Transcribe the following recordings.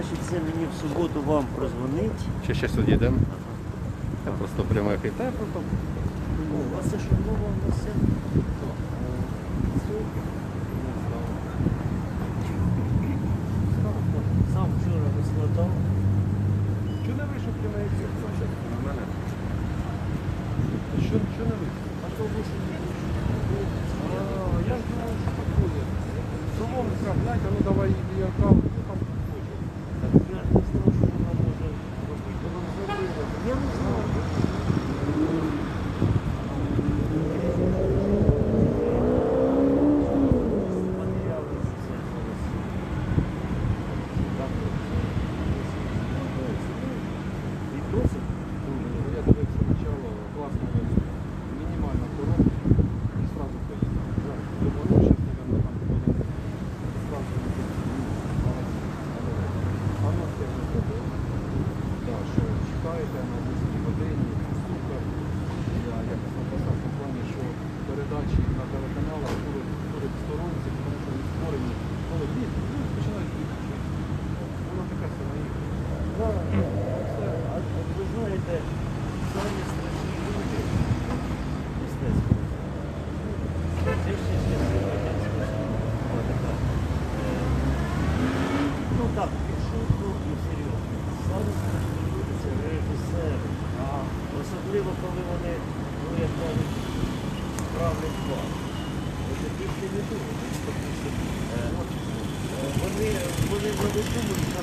Значить, це мені в суботу вам прозвонить. Чи ще сюди йдемо? Це просто прямо як і так. О, ну, а це що мова у нас це? Сам вчора розкладав. Чого не вийшов прямо як Нормально. А то вийшов. Я ж думав, що пакує. Ну, давай, я каву. особливо коли вони, ну як кажуть, правлять вас. Вони вони думають.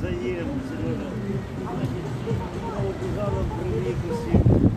Заєм, зелена. Побігала в привіт усім.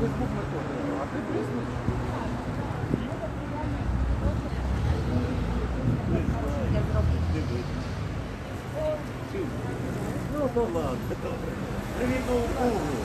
Ну, то ладно, добре. Привіт, Богу.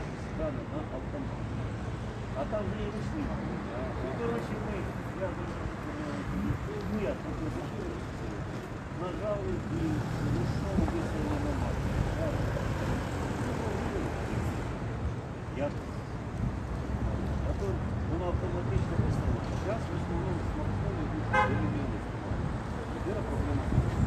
страны на автомат. А там же и ручник. И, короче, мы, я дни отпустил нажал и ушел выстрелом на маску. Ну, я потом он автоматично выставил. Сейчас в основном смартфоны или белые. Где проблема?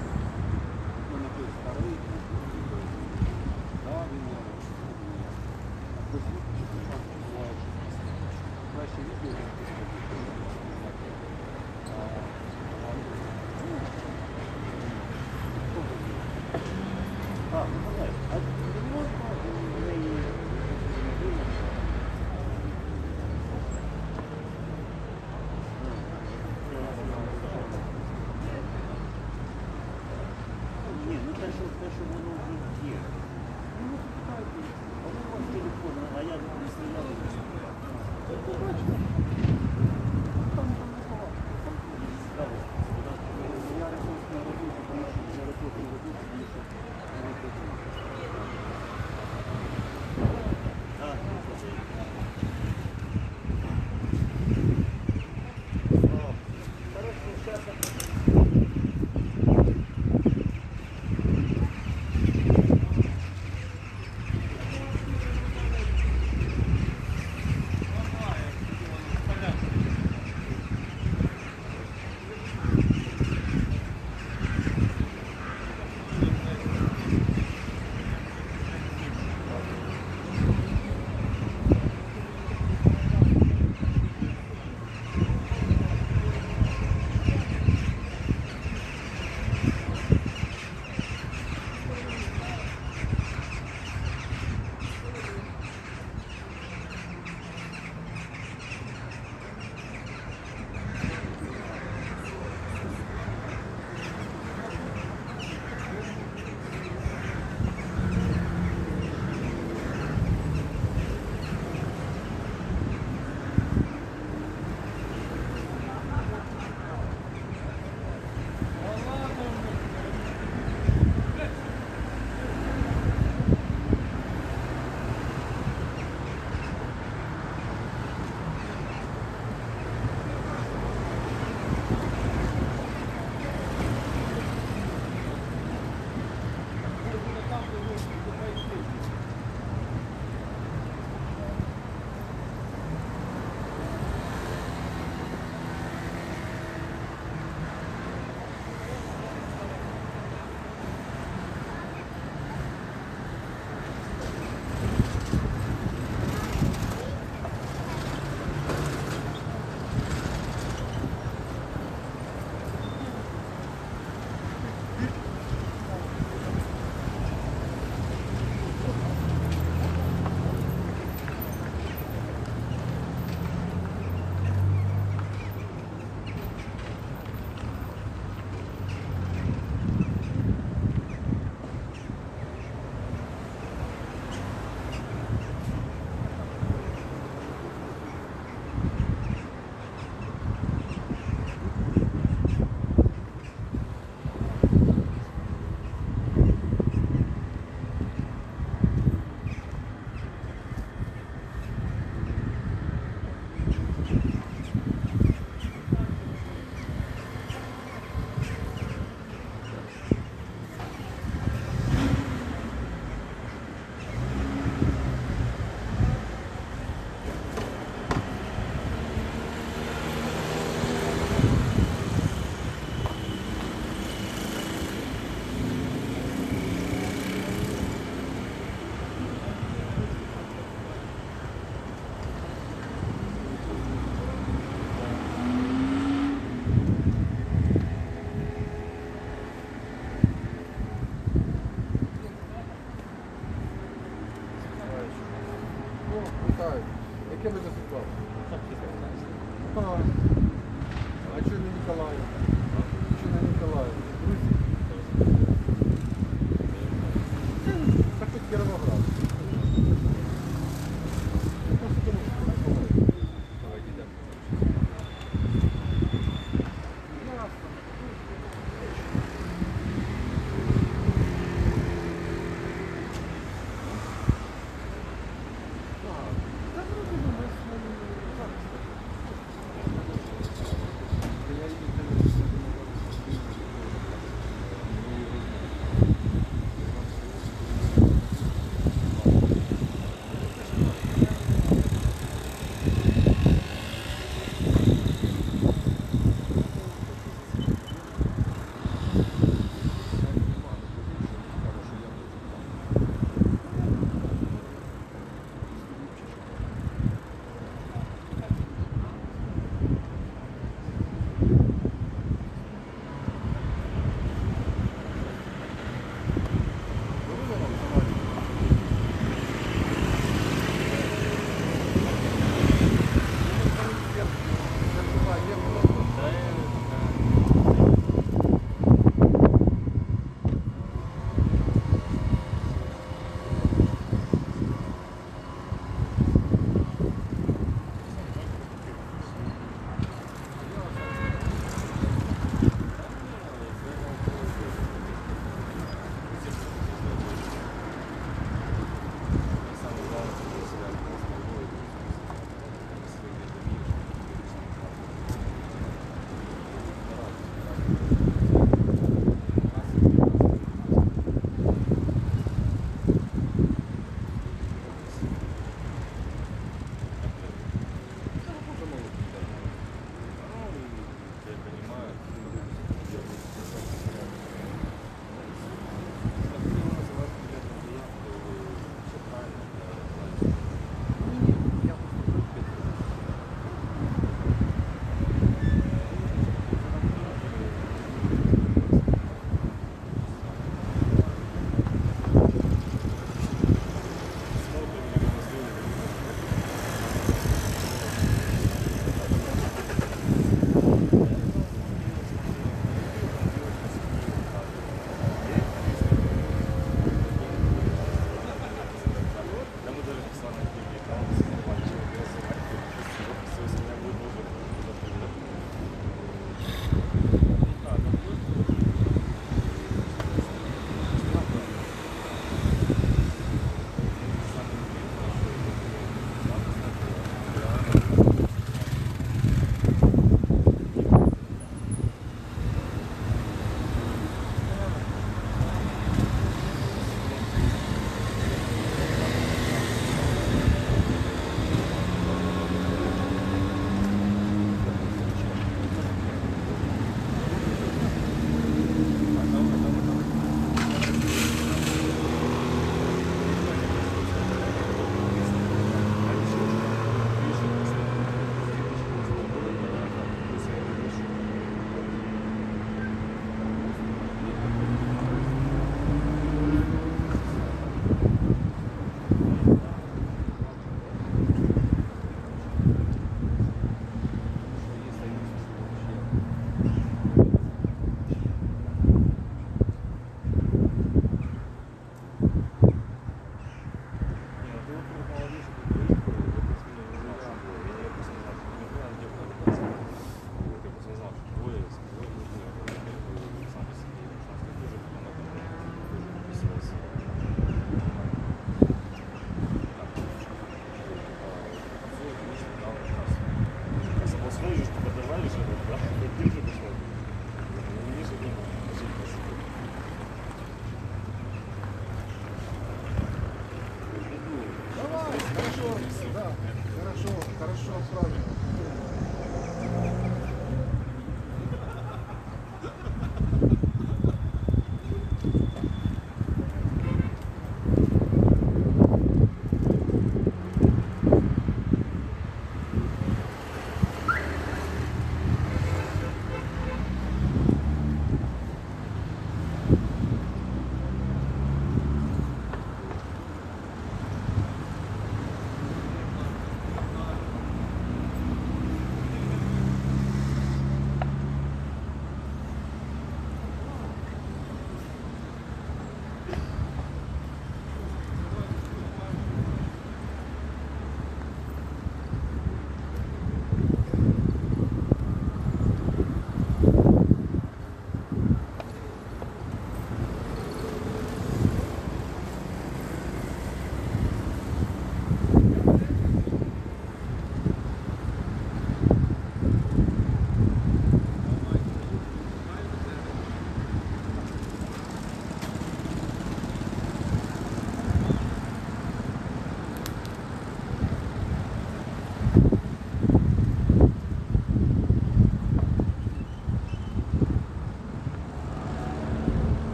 Николаевна.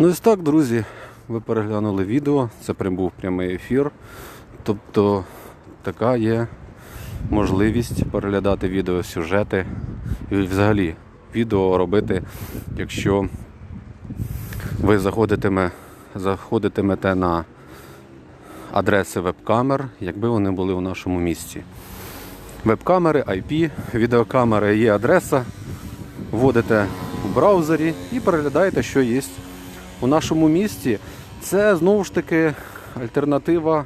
Ну і так, друзі, ви переглянули відео, це був прямий ефір. Тобто така є можливість переглядати відеосюжети і взагалі відео робити, якщо ви заходитиме, заходитимете на адреси веб-камер, якби вони були у нашому місті. Веб-камери, IP, відеокамери є адреса, вводите у браузері і переглядаєте, що є у нашому місті. Це знову ж таки альтернатива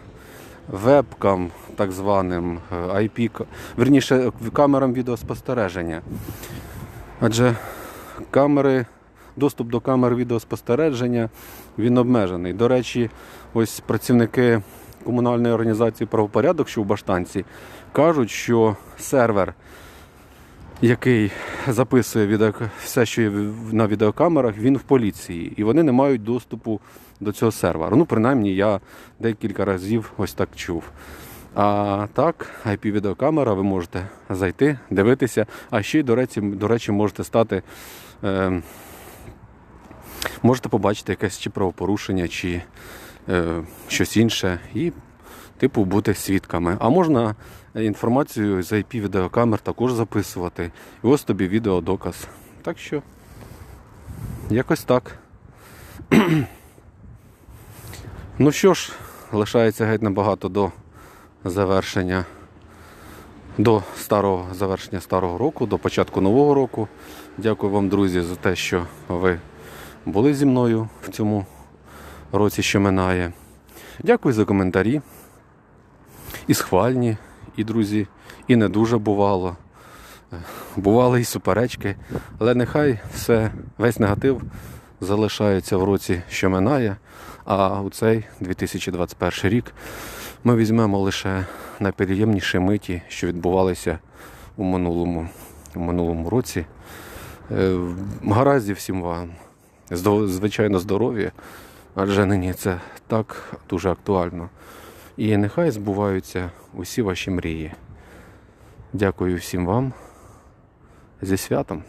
вебкам, так званим е, IP, ка- верніше камерам відеоспостереження. Адже камери, доступ до камер відеоспостереження він обмежений. До речі, ось працівники комунальної організації правопорядок, що в Баштанці, кажуть, що сервер, який записує відео, все, що є на відеокамерах, він в поліції, і вони не мають доступу до цього сервера. Ну, принаймні, я декілька разів ось так чув. А так, IP-відеокамера, ви можете зайти, дивитися, а ще й, до речі, до речі можете стати. Е, можете побачити якесь чи правопорушення, чи е, щось інше, і, типу, бути свідками. А можна інформацію з IP-відеокамер також записувати. І ось тобі відеодоказ. Так що, якось так. ну що ж, лишається геть набагато до завершення. До старого завершення старого року, до початку нового року. Дякую вам, друзі, за те, що ви були зі мною в цьому році, що минає. Дякую за коментарі. І схвальні, і друзі, і не дуже бувало. Бували і суперечки, але нехай все, весь негатив залишається в році, що минає. А у цей 2021 рік ми візьмемо лише найприємніші миті, що відбувалися у минулому, у минулому році. Е, Гараздів всім вам. Звичайно, здоров'я, адже нині це так дуже актуально. І нехай збуваються усі ваші мрії. Дякую всім вам зі святом.